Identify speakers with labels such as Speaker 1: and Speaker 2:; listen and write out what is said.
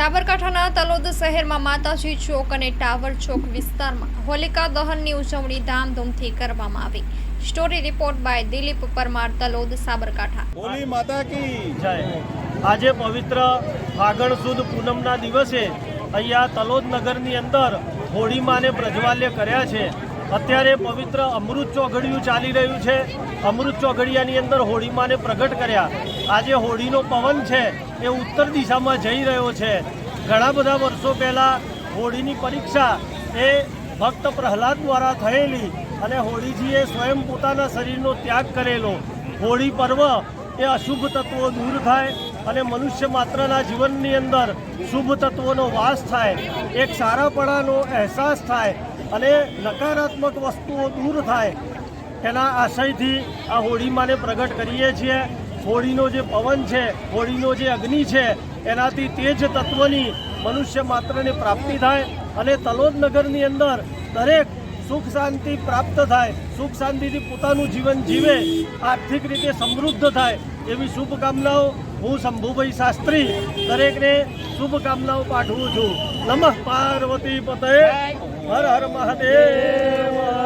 Speaker 1: સાબરકાંઠાના તલોદ શહેરમાં માતાજી ચોક અને ટાવર ચોક વિસ્તારમાં હોલિકા દહનની ઉજવણી ધામધૂમથી કરવામાં આવી. Story report by Dilip Parmar Talod Sabarkantha.
Speaker 2: Holi માતા કી.
Speaker 3: જય. આજે પવિત્ર ફાગણ સુદ પૂનમના દિવસે અહીંયા તલોદ નગરની અંદર હોળીમાને પ્રજ્વાલ્ય કર્યા છે. અત્યારે પવિત્ર અમૃત ચોઘડિયું ચાલી રહ્યું છે. અમૃત ચોઘડિયાની અંદર હોળીમાને પ્રગટ કર્યા. આજે હોળીનો પવન છે. એ ઉત્તર દિશામાં જઈ રહ્યો છે. ઘણા બધા વર્ષો પહેલાં હોળીની પરીક્ષા એ ભક્ત પ્રહલાદ દ્વારા થયેલી અને હોળીજીએ સ્વયં પોતાના શરીરનો ત્યાગ કરેલો. હોળી પર્વ એ અશુભ તત્વો દૂર થાય અને મનુષ્ય માત્રના જીવનની અંદર શુભ તત્વોનો વાસ થાય. એક સારાપણાનો અહેસાસ થાય અને નકારાત્મક વસ્તુઓ દૂર થાય. એના આશયથી આ હોળીમાંને પ્રગટ કરીએ છીએ. હોળીનો જે પવન છે હોળીનો જે અગ્નિ છે એનાથી તેજ તત્વની મનુષ્ય માત્રને પ્રાપ્તિ થાય અને તલોદ નગરની અંદર દરેક સુખ શાંતિ પ્રાપ્ત થાય. સુખ શાંતિથી પોતાનું જીવન જીવે આર્થિક રીતે સમૃદ્ધ થાય. એવી શુભકામનાઓ હું શંભુભાઈ શાસ્ત્રી દરેકને શુભકામનાઓ પાઠવું છું. નમઃ પાર્વતી પતે. હર હર મહાદેવ.